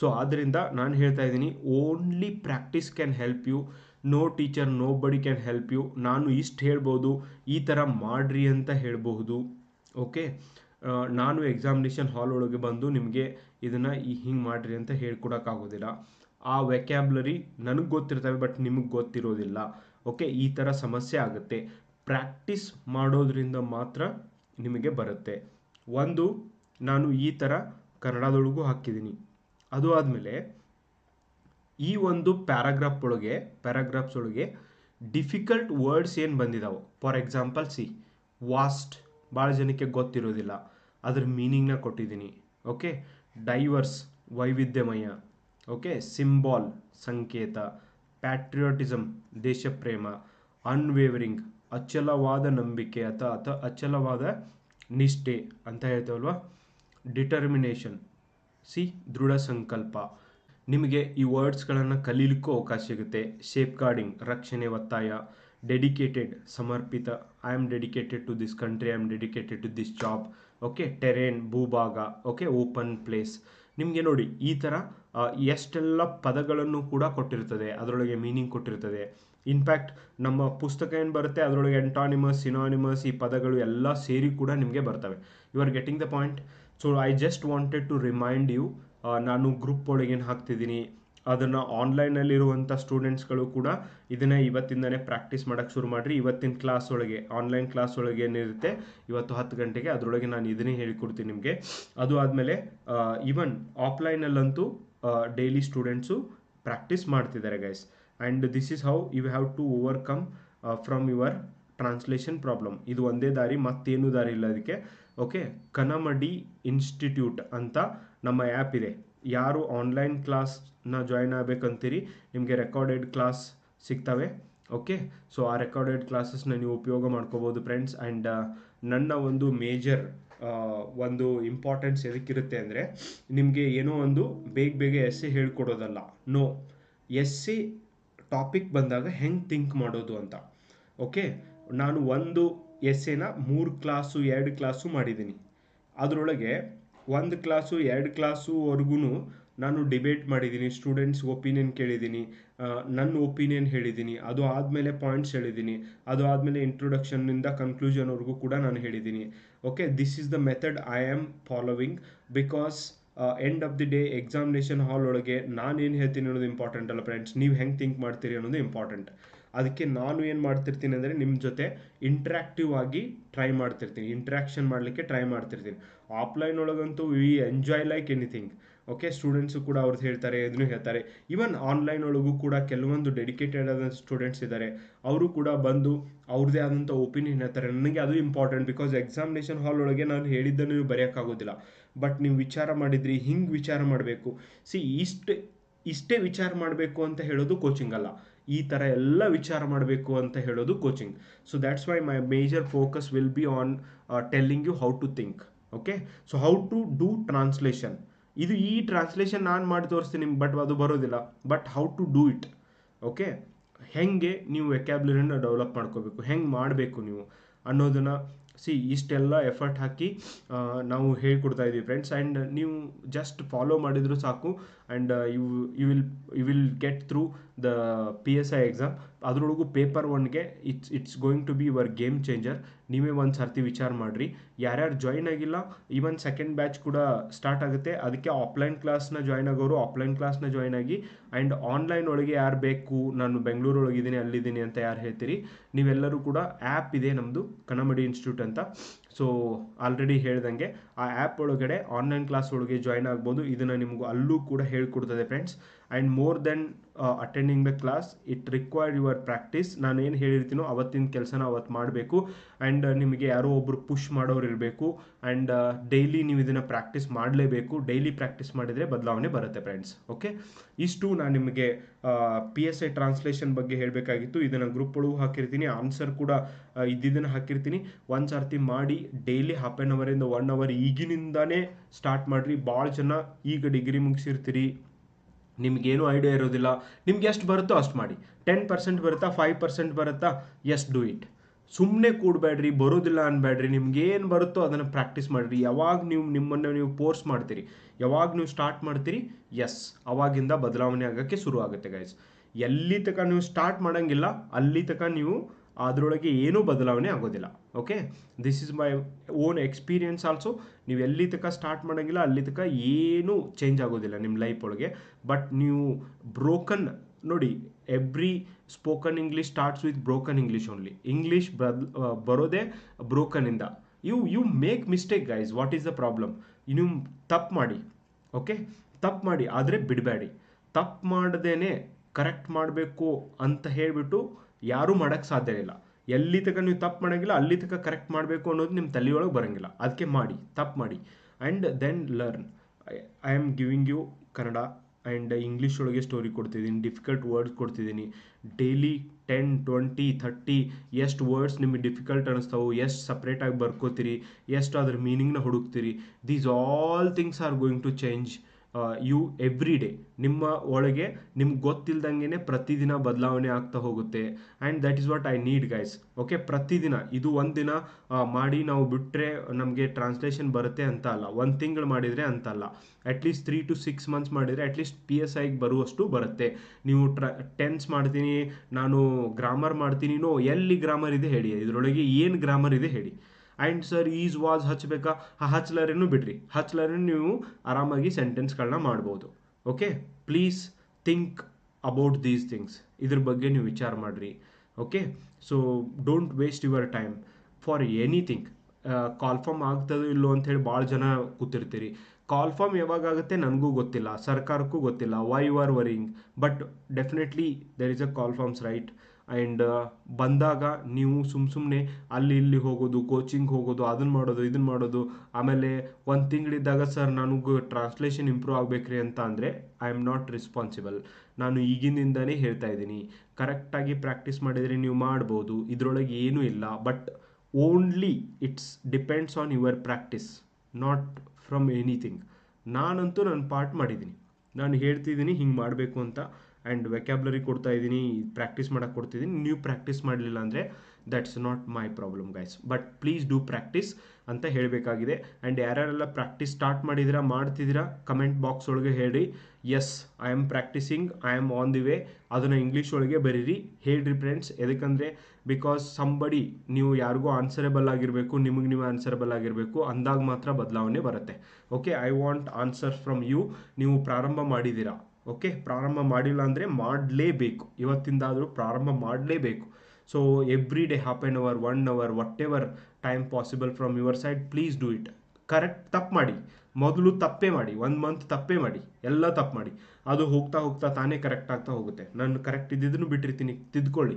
ಸೊ ಆದ್ದರಿಂದ ನಾನು ಹೇಳ್ತಾ ಇದ್ದೀನಿ only practice can help you no teacher nobody can help you ನಾನು ಇಷ್ಟು ಹೇಳ್ಬೋದು, ಈ ಥರ ಮಾಡ್ರಿ ಅಂತ ಹೇಳಬಹುದು. ಓಕೆ ನಾನು ಎಕ್ಸಾಮಿನೇಷನ್ ಹಾಲ್ ಒಳಗೆ ಬಂದು ನಿಮಗೆ ಇದನ್ನು ಈ ಹಿಂಗೆ ಮಾಡಿರಿ ಅಂತ ಹೇಳ್ಕೊಡೋಕ್ಕಾಗೋದಿಲ್ಲ. ಆ ವೆಕ್ಯಾಬ್ಲರಿ ನನಗೆ ಗೊತ್ತಿರ್ತವೆ ಬಟ್ ನಿಮಗೆ ಗೊತ್ತಿರೋದಿಲ್ಲ. ಓಕೆ ಈ ಥರ ಸಮಸ್ಯೆ ಆಗುತ್ತೆ. ಪ್ರಾಕ್ಟೀಸ್ ಮಾಡೋದ್ರಿಂದ ಮಾತ್ರ ನಿಮಗೆ ಬರುತ್ತೆ. ಒಂದು, ನಾನು ಈ ಥರ ಕನ್ನಡದೊಳಗೂ ಹಾಕಿದ್ದೀನಿ. ಅದು ಆದಮೇಲೆ ಈ ಒಂದು ಪ್ಯಾರಾಗ್ರಾಫ್ ಒಳಗೆ ಪ್ಯಾರಾಗ್ರಾಫ್ಸ್ ಒಳಗೆ ಡಿಫಿಕಲ್ಟ್ ವರ್ಡ್ಸ್ ಏನು ಬಂದಿದ್ದಾವೆ ಫಾರ್ ಎಕ್ಸಾಂಪಲ್ ಸಿ ವಾಸ್ಟ್ ಭಾಳ ಜನಕ್ಕೆ ಗೊತ್ತಿರೋದಿಲ್ಲ. ಅದ್ರ ಮೀನಿಂಗ್ನ ಕೊಟ್ಟಿದ್ದೀನಿ ಓಕೆ ಡೈವರ್ಸ್ ವೈವಿಧ್ಯಮಯ. ಓಕೆ ಸಿಂಬಾಲ್ ಸಂಕೇತ. ಪ್ಯಾಟ್ರಿಯೋಟಿಸಮ್ ದೇಶಪ್ರೇಮ. ಅನ್ವೇವರಿಂಗ್ ಅಚಲವಾದ ನಂಬಿಕೆ ಅಥವಾ ಅಥವಾ ಅಚಲವಾದ ನಿಷ್ಠೆ ಅಂತ ಹೇಳ್ತೇವಲ್ವಾ? ಡಿಟರ್ಮಿನೇಷನ್ ಸಿ ದೃಢ ಸಂಕಲ್ಪ. ನಿಮಗೆ ಈ ವರ್ಡ್ಸ್ಗಳನ್ನು ಕಲೀಲಿಕ್ಕೂ ಅವಕಾಶ ಸಿಗುತ್ತೆ. ಶೇಪ್ ಗಾರ್ಡಿಂಗ್ ರಕ್ಷಣೆ, ಒತ್ತಾಯ dedicated ಸಮರ್ಪಿತ. I am dedicated to this country I am dedicated to this job okay terrain ಭೂಭಾಗ okay open place ನಿಮಗೆ ನೋಡಿ, ಈ ಥರ ಎಷ್ಟೆಲ್ಲ ಪದಗಳನ್ನು ಕೂಡ ಕೊಟ್ಟಿರ್ತದೆ. ಅದರೊಳಗೆ ಮೀನಿಂಗ್ ಕೊಟ್ಟಿರ್ತದೆ. ಇನ್ಫ್ಯಾಕ್ಟ್ ನಮ್ಮ ಪುಸ್ತಕ ಏನು ಬರುತ್ತೆ? ಅದರೊಳಗೆ ಎಂಟಾನಿಮಸ್ ಸಿನಾನಿಮಸ್ ಈ ಪದಗಳು ಎಲ್ಲ ಸೇರಿ ಕೂಡ ನಿಮಗೆ ಬರ್ತವೆ. You are getting the point so I just wanted to remind you ನಾನು ಗ್ರೂಪ್ ಒಳಗೇನು ಹಾಕ್ತಿದ್ದೀನಿ, ಅದನ್ನು ಆನ್ಲೈನಲ್ಲಿರುವಂಥ ಸ್ಟೂಡೆಂಟ್ಸ್ಗಳು ಕೂಡ ಇದನ್ನೇ ಇವತ್ತಿಂದನೇ ಪ್ರಾಕ್ಟೀಸ್ ಮಾಡೋಕ್ಕೆ ಶುರು ಮಾಡಿರಿ. ಇವತ್ತಿನ ಕ್ಲಾಸ್ ಒಳಗೆ ಆನ್ಲೈನ್ ಕ್ಲಾಸ್ ಒಳಗೆ ಏನಿರುತ್ತೆ, ಇವತ್ತು ಹತ್ತು ಗಂಟೆಗೆ ಅದರೊಳಗೆ ನಾನು ಇದನ್ನೇ ಹೇಳಿಕೊಡ್ತೀನಿ ನಿಮಗೆ. ಅದು ಆದಮೇಲೆ ಈವನ್ ಆಫ್ಲೈನಲ್ಲಂತೂ ಡೈಲಿ ಸ್ಟೂಡೆಂಟ್ಸು ಪ್ರಾಕ್ಟೀಸ್ ಮಾಡ್ತಿದ್ದಾರೆ guys and this is how you have to overcome from your translation problem ಇದು ಒಂದೇ ದಾರಿ, ಮತ್ತೇನು ದಾರಿ ಇಲ್ಲ ಅದಕ್ಕೆ. ಓಕೆ, ಕನಮಡಿ ಇನ್ಸ್ಟಿಟ್ಯೂಟ್ ಅಂತ ನಮ್ಮ ಆ್ಯಪ್ ಇದೆ. ಯಾರು ಆನ್ಲೈನ್ ಕ್ಲಾಸ್ನ ಜಾಯ್ನ್ ಆಗಬೇಕಂತೀರಿ, ನಿಮಗೆ ರೆಕಾರ್ಡೆಡ್ ಕ್ಲಾಸ್ ಸಿಗ್ತವೆ, ಓಕೆ? ಸೊ ಆ ರೆಕಾರ್ಡೆಡ್ ಕ್ಲಾಸಸ್ನ ನೀವು ಉಪಯೋಗ ಮಾಡ್ಕೋಬೋದು ಫ್ರೆಂಡ್ಸ್ ಆ್ಯಂಡ್ ನನ್ನ ಒಂದು ಮೇಜರ್ ಒಂದು ಇಂಪಾರ್ಟೆನ್ಸ್ ಎದಕ್ಕಿರುತ್ತೆ ಅಂದರೆ, ನಿಮಗೆ ಏನೋ ಒಂದು ಬೇಗ ಬೇಗ ಎಸ್ಸೆ ಹೇಳ್ಕೊಡೋದಲ್ಲ. ನೋ ಎಸ್ಸೆ ಟಾಪಿಕ್ ಬಂದಾಗ ಹೆಂಗೆ ಥಿಂಕ್ ಮಾಡೋದು ಅಂತ. ಓಕೆ? ನಾನು ಒಂದು ಎಸ್ಸೆನ ಮೂರು ಕ್ಲಾಸು, ಎರಡು ಕ್ಲಾಸು ಮಾಡಿದ್ದೀನಿ. ಅದರೊಳಗೆ ಒಂದು ಕ್ಲಾಸು, ಎರಡು ಕ್ಲಾಸುವರೆಗೂ ನಾನು ಡಿಬೇಟ್ ಮಾಡಿದ್ದೀನಿ, ಸ್ಟೂಡೆಂಟ್ಸ್ ಒಪಿನಿಯನ್ ಕೇಳಿದ್ದೀನಿ ನನ್ನ ಒಪಿನಿಯನ್ ಹೇಳಿದ್ದೀನಿ, ಅದು ಆದಮೇಲೆ ಪಾಯಿಂಟ್ಸ್ ಹೇಳಿದ್ದೀನಿ, ಅದು ಆದಮೇಲೆ ಇಂಟ್ರೊಡಕ್ಷನ್ನಿಂದ ಕನ್ಕ್ಲೂಷನ್ವರೆಗೂ ಕೂಡ ನಾನು ಹೇಳಿದ್ದೀನಿ. Okay, this is the method I am following because end of the day examination hall ಒಳಗೆ ನಾನು ಏನು ಹೇಳ್ತೀನಿ ಅನ್ನೋದು ಇಂಪಾರ್ಟೆಂಟ್ ಅಲ್ಲ ಫ್ರೆಂಡ್ಸ್, ನೀವು ಹೆಂಗೆ ಥಿಂಕ್ ಮಾಡ್ತೀರಿ ಅನ್ನೋದು ಇಂಪಾರ್ಟೆಂಟ್. ಅದಕ್ಕೆ ನಾನು ಏನು ಮಾಡ್ತಿರ್ತೀನಿ ಅಂದರೆ ನಿಮ್ಮ ಜೊತೆ ಇಂಟ್ರ್ಯಾಕ್ಟಿವ್ ಆಗಿ ಟ್ರೈ ಮಾಡ್ತಿರ್ತೀನಿ. ಇಂಟ್ರ್ಯಾಕ್ಷನ್ ಮಾಡಲಿಕ್ಕೆ ಟ್ರೈ ಮಾಡ್ತಿರ್ತೀನಿ. Offline ಒಳಗಂತೂ we enjoy like anything okay students ಕೂಡ ಅವ್ರದ್ದು ಹೇಳ್ತಾರೆ ಇದನ್ನು ಹೇಳ್ತಾರೆ. ಈವನ್ ಆನ್ಲೈನ್ ಒಳಗೂ ಕೂಡ ಕೆಲವೊಂದು ಡೆಡಿಕೇಟೆಡ್ ಆದ ಸ್ಟೂಡೆಂಟ್ಸ್ ಇದ್ದಾರೆ ಅವರು ಕೂಡ ಬಂದು ಅವ್ರದ್ದೇ ಆದಂಥ ಒಪಿನಿಯನ್ ಹೇಳ್ತಾರೆ. ನನಗೆ ಅದು ಇಂಪಾರ್ಟೆಂಟ್ ಬಿಕಾಸ್ ಎಕ್ಸಾಮಿನೇಷನ್ ಹಾಲ್ ಒಳಗೆ ನಾನು ಹೇಳಿದ್ದನ್ನು ನೀವು ಬರೆಯೋಕ್ಕಾಗೋದಿಲ್ಲ. ಬಟ್ ನೀವು ವಿಚಾರ ಮಾಡಿದ್ರಿ, ಹಿಂಗೆ ವಿಚಾರ ಮಾಡಬೇಕು. ಸಿ ಇಷ್ಟು, ಇಷ್ಟೇ ವಿಚಾರ ಮಾಡಬೇಕು ಅಂತ ಹೇಳೋದು ಕೋಚಿಂಗ್ ಅಲ್ಲ. ಈ ಥರ ಎಲ್ಲ ವಿಚಾರ ಮಾಡಬೇಕು ಅಂತ ಹೇಳೋದು coaching so that's why my major focus will be on telling you how to think okay so how to do translation ಇದು ಈ ಟ್ರಾನ್ಸ್ಲೇಷನ್ ನಾನು ಮಾಡಿ ತೋರಿಸ್ತೀನಿ ಬಟ್ ಅದು ಬರೋದಿಲ್ಲ. But how to do it okay ಹೆಂಗೆ ನೀವು ವೆಕ್ಯಾಬ್ಲರಿನ ಡೆವಲಪ್ ಮಾಡ್ಕೋಬೇಕು? ಹೆಂಗೆ ಮಾಡಬೇಕು ನೀವು? ಅನ್ನೋದನ್ನು ಸಿ ಇಷ್ಟೆಲ್ಲ ಎಫರ್ಟ್ ಹಾಕಿ ನಾವು ಹೇಳ್ಕೊಡ್ತಾ ಇದ್ದೀವಿ ಫ್ರೆಂಡ್ಸ್ ಆ್ಯಂಡ್ ನೀವು ಜಸ್ಟ್ ಫಾಲೋ ಮಾಡಿದರೂ ಸಾಕು. And you you will you will get through the P S I exam ಅದರೊಳಗೂ paper ಒನ್ಗೆ it's it's going to be your game changer ನೀವೇ ಒಂದು ಸರ್ತಿ ವಿಚಾರ ಮಾಡಿರಿ. ಯಾರ್ಯಾರು ಜಾಯ್ನ್ ಆಗಿಲ್ಲ ಈವನ್ ಸೆಕೆಂಡ್ ಬ್ಯಾಚ್ ಕೂಡ ಸ್ಟಾರ್ಟ್ ಆಗುತ್ತೆ. ಅದಕ್ಕೆ ಆಫ್ಲೈನ್ ಕ್ಲಾಸ್ನ ಜಾಯ್ನ್ ಆಗೋರು ಆಫ್ಲೈನ್ ಕ್ಲಾಸ್ನ ಜಾಯ್ನ್ ಆಗಿ ಆ್ಯಂಡ್ ಆನ್ಲೈನ್ ಒಳಗೆ ಯಾರು ಬೇಕು, ನಾನು ಬೆಂಗಳೂರು ಒಳಗಿದ್ದೀನಿ ಅಲ್ಲಿದ್ದೀನಿ ಅಂತ ಯಾರು ಹೇಳ್ತೀರಿ, ನೀವೆಲ್ಲರೂ ಕೂಡ ಆ್ಯಪ್ ಇದೆ ನಮ್ಮದು ಕನ್ನಮಡಿ ಇನ್ಸ್ಟಿಟ್ಯೂಟ್ ಅಂತ. ಸೊ ಆಲ್ರೆಡಿ ಹೇಳ್ದಂಗೆ ಆ ಆ್ಯಪ್ ಒಳಗಡೆ ಆನ್ಲೈನ್ ಕ್ಲಾಸ್ ಒಳಗೆ ಜಾಯ್ನ್ ಆಗ್ಬೋದು. ಇದನ್ನು ನಿಮಗೂ ಅಲ್ಲೂ ಕೂಡ ಹೇಳ್ಕೊಡ್ತದೆ friends and more than attending the class it required your practice ನಾನು ಏನು ಹೇಳಿರ್ತೀನೋ ಅವತ್ತಿನ ಕೆಲಸನ ಅವತ್ತು ಮಾಡಬೇಕು. ಆ್ಯಂಡ್ ನಿಮಗೆ ಯಾರೋ ಒಬ್ಬರು ಪುಷ್ ಮಾಡೋರು ಇರಬೇಕು. ಆ್ಯಂಡ್ ಡೈಲಿ ನೀವು ಇದನ್ನು ಪ್ರಾಕ್ಟೀಸ್ ಮಾಡಲೇಬೇಕು. ಡೈಲಿ ಪ್ರಾಕ್ಟೀಸ್ ಮಾಡಿದರೆ ಬದಲಾವಣೆ ಬರುತ್ತೆ ಫ್ರೆಂಡ್ಸ್ ಓಕೆ ಇಷ್ಟು ನಾನು ನಿಮಗೆ ಪಿ ಎಸ್ ಐ ಟ್ರಾನ್ಸ್ಲೇಷನ್ ಬಗ್ಗೆ ಹೇಳಬೇಕಾಗಿತ್ತು. ಇದನ್ನು ಗ್ರೂಪ್ ಒಳಗೂ ಹಾಕಿರ್ತೀನಿ. ಆನ್ಸರ್ ಕೂಡ ಇದ್ದಿದ್ದನ್ನು ಹಾಕಿರ್ತೀನಿ. ಒಂದು ಸರ್ತಿ ಮಾಡಿ ಡೈಲಿ ಹಾಫ್ ಆ್ಯನ್ ಅವರಿಂದ ಒನ್ ಅವರ್ ಈಗಿನಿಂದಾನೇ ಸ್ಟಾರ್ಟ್ ಮಾಡಿರಿ. ಭಾಳ ಜನ ಈಗ ಡಿಗ್ರಿ ಮುಗಿಸಿರ್ತೀರಿ. ನಿಮ್ಗೇನು ಐಡಿಯಾ ಇರೋದಿಲ್ಲ. ನಿಮ್ಗೆ ಎಷ್ಟು ಬರುತ್ತೋ ಅಷ್ಟು ಮಾಡಿ. ಟೆನ್ ಪರ್ಸೆಂಟ್ ಬರುತ್ತಾ ಫೈವ್ ಪರ್ಸೆಂಟ್ ಬರುತ್ತಾ ಎಸ್ ಡೂ ಇಟ್ ಸುಮ್ಮನೆ ಕೂಡಬೇಡ್ರಿ, ಬರೋದಿಲ್ಲ ಅನ್ಬೇಡ್ರಿ. ನಿಮ್ಗೆ ಏನು ಬರುತ್ತೋ ಅದನ್ನು ಪ್ರಾಕ್ಟೀಸ್ ಮಾಡಿರಿ. ಯಾವಾಗ ನೀವು ನಿಮ್ಮನ್ನು ನೀವು ಫೋರ್ಸ್ ಮಾಡ್ತೀರಿ, ಯಾವಾಗ ನೀವು ಸ್ಟಾರ್ಟ್ ಮಾಡ್ತೀರಿ ಎಸ್ ಅವಾಗಿಂದ ಬದಲಾವಣೆ ಆಗೋಕ್ಕೆ ಶುರು ಆಗುತ್ತೆ ಗೈಸ್ ಎಲ್ಲಿ ತನಕ ನೀವು ಸ್ಟಾರ್ಟ್ ಮಾಡೋಂಗಿಲ್ಲ, ಅಲ್ಲಿ ತನಕ ನೀವು ಅದರೊಳಗೆ ಏನೂ ಬದಲಾವಣೆ ಆಗೋದಿಲ್ಲ. Okay this is my own experience also ನೀವು ಎಲ್ಲಿ ತನಕ ಸ್ಟಾರ್ಟ್ ಮಾಡೋಂಗಿಲ್ಲ, ಅಲ್ಲಿ ತನಕ ಏನೂ ಚೇಂಜ್ ಆಗೋದಿಲ್ಲ ನಿಮ್ಮ ಲೈಫ್ ಒಳಗೆ. ಬಟ್ ನೀವು ಬ್ರೋಕನ್ ನೋಡಿ every spoken English starts with broken English only English ಬರೋದೇ ಬ್ರೋಕನಿಂದ you you make mistake guys what is the problem ನೀವು ತಪ್ಪು ಮಾಡಿ. ಓಕೆ ತಪ್ಪು ಮಾಡಿ, ಆದರೆ ಬಿಡಬೇಡಿ. ತಪ್ಪು ಮಾಡದೇನೆ ಕರೆಕ್ಟ್ ಮಾಡಬೇಕು ಅಂತ ಹೇಳಿಬಿಟ್ಟು ಯಾರೂ ಮಾಡೋಕ್ಕೆ ಸಾಧ್ಯ ಇಲ್ಲ. ಎಲ್ಲಿ ತನಕ ನೀವು ತಪ್ಪು ಮಾಡೋಂಗಿಲ್ಲ ಅಲ್ಲಿ ತನಕ ಕರೆಕ್ಟ್ ಮಾಡಬೇಕು ಅನ್ನೋದು ನಿಮ್ಮ ತಲೆಯೊಳಗೆ ಬರೋಂಗಿಲ್ಲ. ಅದಕ್ಕೆ ಮಾಡಿ, ತಪ್ಪು ಮಾಡಿ. And then learn I am giving you Kannada and English ಒಳಗೆ ಸ್ಟೋರಿ ಕೊಡ್ತಿದ್ದೀನಿ ಡಿಫಿಕಲ್ಟ್ ವರ್ಡ್ಸ್ ಕೊಡ್ತಿದ್ದೀನಿ. ಡೈಲಿ ಟೆನ್ ಟ್ವೆಂಟಿ ಥರ್ಟಿ ಎಷ್ಟು ವರ್ಡ್ಸ್ ನಿಮಗೆ ಡಿಫಿಕಲ್ಟ್ ಅನ್ನಿಸ್ತಾವೆ ಎಷ್ಟು ಸಪ್ರೇಟಾಗಿ ಬರ್ಕೋತೀರಿ ಎಷ್ಟು ಅದ್ರ ಮೀನಿಂಗ್ನ ಹುಡುಕ್ತೀರಿ. These all things are going to change you every day ನಿಮ್ಮ ಒಳಗೆ ನಿಮ್ಗೆ ಗೊತ್ತಿಲ್ದಂಗೆ ಪ್ರತಿದಿನ ಬದಲಾವಣೆ ಆಗ್ತಾ ಹೋಗುತ್ತೆ. And that is what I need guys okay ಪ್ರತಿದಿನ. ಇದು ಒಂದು ದಿನ ಮಾಡಿ ನಾವು ಬಿಟ್ಟರೆ ನಮಗೆ ಟ್ರಾನ್ಸ್ಲೇಷನ್ ಬರುತ್ತೆ ಅಂತ ಅಲ್ಲ. ಒಂದು ತಿಂಗಳು ಮಾಡಿದರೆ ಅಂತಲ್ಲ at least three to six months ಮಾಡಿದರೆ ಅಟ್ಲೀಸ್ಟ್ ಪಿ ಎಸ್ ಐಗೆ ಬರುವಷ್ಟು ಬರುತ್ತೆ. ನೀವು ಟ್ರ ಟೆನ್ಸ್ ಮಾಡ್ತೀನಿ, ನಾನು ಗ್ರಾಮರ್ ಮಾಡ್ತೀನಿ, ನೋ, ಎಲ್ಲಿ ಗ್ರಾಮರ್ ಇದೆ ಹೇಳಿ. ಇದರೊಳಗೆ ಏನು ಗ್ರಾಮರ್ ಇದೆ ಹೇಳಿ. ಆ್ಯಂಡ್ ಸರ್ ಈಸ್ ವಾಸ್ ಹಚ್ಚಬೇಕಾ ಹಚ್ಲರೇನು ಬಿಡ್ರಿ. ಹಚ್ಲರೇ ನೀವು ಆರಾಮಾಗಿ ಸೆಂಟೆನ್ಸ್ಗಳನ್ನ ಮಾಡ್ಬೋದು. Okay please think about these things ಇದ್ರ ಬಗ್ಗೆ ನೀವು ವಿಚಾರ ಮಾಡಿರಿ. Okay so don't waste your time for anything call form ಆಗ್ತದೋ ಇಲ್ಲೋ ಅಂಥೇಳಿ ಭಾಳ ಜನ ಕೂತಿರ್ತೀರಿ. ಕಾಲ್ಫಾರ್ಮ್ ಯಾವಾಗ ಆಗುತ್ತೆ ನನಗೂ ಗೊತ್ತಿಲ್ಲ. ಸರ್ಕಾರಕ್ಕೂ ಗೊತ್ತಿಲ್ಲ. Why you are worrying but definitely there is a call forms right and ಬಂದಾಗ ನೀವು ಸುಮ್ಮ ಸುಮ್ಮನೆ ಅಲ್ಲಿ ಇಲ್ಲಿ ಹೋಗೋದು ಕೋಚಿಂಗ್ ಹೋಗೋದು ಅದನ್ನು ಮಾಡೋದು ಇದನ್ನು ಮಾಡೋದು, ಆಮೇಲೆ ಒಂದು ತಿಂಗಳಿದ್ದಾಗ ಸರ್ ನನಗೂ ಟ್ರಾನ್ಸ್ಲೇಷನ್ ಇಂಪ್ರೂವ್ ಆಗಬೇಕ್ರಿ ಅಂತ ಅಂದರೆ ಐ ಆಮ್ ನಾಟ್ ರೆಸ್ಪಾನ್ಸಿಬಲ್ ನಾನು ಈಗಿನಿಂದಲೇ ಹೇಳ್ತಾ ಇದ್ದೀನಿ. ಕರೆಕ್ಟಾಗಿ ಪ್ರಾಕ್ಟೀಸ್ ಮಾಡಿದರೆ ನೀವು ಮಾಡ್ಬೋದು, ಇದರೊಳಗೆ ಏನೂ ಇಲ್ಲ but only it's depends on your practice not from anything ನಾನಂತೂ ನನ್ನ ಪಾರ್ಟ್ ಮಾಡಿದ್ದೀನಿ. ನಾನು ಹೇಳ್ತಿದ್ದೀನಿ ಹಿಂಗೆ ಮಾಡಬೇಕು ಅಂತ. ಆ್ಯಂಡ್ ವೆಕ್ಯಾಬ್ಲರಿ ಕೊಡ್ತಾ ಇದ್ದೀನಿ ಪ್ರಾಕ್ಟೀಸ್ ಮಾಡೋಕ್ಕೆ ಕೊಡ್ತಿದ್ದೀನಿ. ನೀವು ಪ್ರಾಕ್ಟೀಸ್ ಮಾಡಲಿಲ್ಲ ಅಂದರೆ that's not my problem guys but please do practice ಅಂತ ಹೇಳಬೇಕಾಗಿದೆ. ಆ್ಯಂಡ್ ಯಾರ್ಯಾರೆಲ್ಲ ಪ್ರಾಕ್ಟೀಸ್ ಸ್ಟಾರ್ಟ್ ಮಾಡಿದಿರಾ ಮಾಡ್ತಿದ್ದೀರಾ ಕಮೆಂಟ್ ಬಾಕ್ಸ್ ಒಳಗೆ ಹೇಳಿ yes I am practicing I am on the way ಅದನ್ನು ಇಂಗ್ಲೀಷ್ ಒಳಗೆ ಬರೀರಿ. ಹೇಳ್ರಿ ಫ್ರೆಂಡ್ಸ್ ಎದಕ್ಕಂದರೆ ಬಿಕಾಸ್ ಸಂಬಡಿ ನೀವು ಯಾರಿಗೂ ಆನ್ಸರೇಬಲ್ ಆಗಿರಬೇಕು, ನಿಮಗೆ ನೀವು ಆನ್ಸರೇಬಲ್ ಆಗಿರಬೇಕು, ಅಂದಾಗ ಮಾತ್ರ ಬದಲಾವಣೆ ಬರುತ್ತೆ. Okay I want answer from you ನೀವು ಪ್ರಾರಂಭ ಮಾಡಿದ್ದೀರಾ. ಓಕೆ, ಪ್ರಾರಂಭ ಮಾಡಿಲ್ಲ ಅಂದರೆ ಮಾಡಲೇಬೇಕು. ಇವತ್ತಿಂದಾದರೂ ಪ್ರಾರಂಭ ಮಾಡಲೇಬೇಕು. So every day half an hour one hour whatever time possible from your side please do it correct ತಪ್ಪು ಮಾಡಿ. ಮೊದಲು ತಪ್ಪೇ ಮಾಡಿ. ಒಂದು ಮಂತ್ ತಪ್ಪೇ ಮಾಡಿ. ಎಲ್ಲ ತಪ್ಪು ಮಾಡಿ. ಅದು ಹೋಗ್ತಾ ಹೋಗ್ತಾ ತಾನೇ ಕರೆಕ್ಟ್ ಆಗ್ತಾ ಹೋಗುತ್ತೆ. ನಾನು ಕರೆಕ್ಟ್ ಇದ್ದಿದ್ದನ್ನು ಬಿಟ್ಟಿರ್ತೀನಿ. ತಿದ್ಕೊಳ್ಳಿ.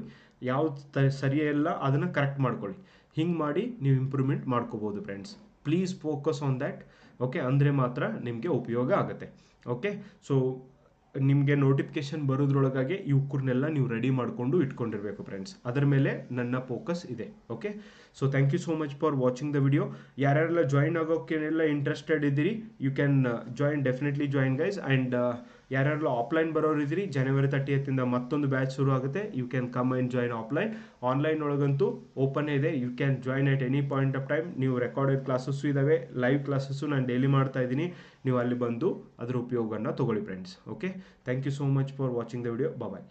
ಯಾವ್ದು ಸರಿಯೇ ಇಲ್ಲ, ಅದನ್ನು ಕರೆಕ್ಟ್ ಮಾಡ್ಕೊಳ್ಳಿ. ಹಿಂಗೆ ಮಾಡಿ ನೀವು ಇಂಪ್ರೂವ್ಮೆಂಟ್ ಮಾಡ್ಕೋಬೋದು friends please focus on that okay ಅಂದರೆ ಮಾತ್ರ ನಿಮಗೆ ಉಪಯೋಗ ಆಗುತ್ತೆ. ಓಕೆ ಸೊ ನಿಮಗೆ ನೋಟಿಫಿಕೇಶನ್ ಬರೋದ್ರೊಳಗಾಗಿ ಇವಕ್ಕೂರ್ನೆಲ್ಲ ನೀವು ರೆಡಿ ಮಾಡಿಕೊಂಡು ಇಟ್ಕೊಂಡಿರಬೇಕು ಫ್ರೆಂಡ್ಸ್ ಅದರ ಮೇಲೆ ನನ್ನ ಫೋಕಸ್ ಇದೆ okay so thank you so much for watching the video ಯಾರ್ಯಾರೆಲ್ಲ join ಆಗೋಕ್ಕೆಲ್ಲ ಇಂಟ್ರೆಸ್ಟೆಡ್ ಇದ್ದೀರಿ you can join definitely join guys and ಯಾರ್ಯಾರೆಲ್ಲ offline ಬರೋರು ಇದ್ದೀರಿ ಜನವರಿ ತರ್ಟಿ ಎತ್ತಿಂದ ಮತ್ತೊಂದು ಬ್ಯಾಚ್ ಶುರು ಆಗುತ್ತೆ. You can come and join offline online ಒಳಗಂತೂ open ಇದೆ. You can join at any point of time ನೀವು ರೆಕಾರ್ಡೆಡ್ ಕ್ಲಾಸಸ್ಸು ಇದ್ದಾವೆ ಲೈವ್ ಕ್ಲಾಸಸ್ಸು ನಾನು ಡೈಲಿ ಮಾಡ್ತಾ ಇದ್ದೀನಿ. ನೀವು ಅಲ್ಲಿ ಬಂದು ಅದರ ಉಪಯೋಗವನ್ನು ತೊಗೊಳ್ಳಿ friends okay thank you so much for watching the video bye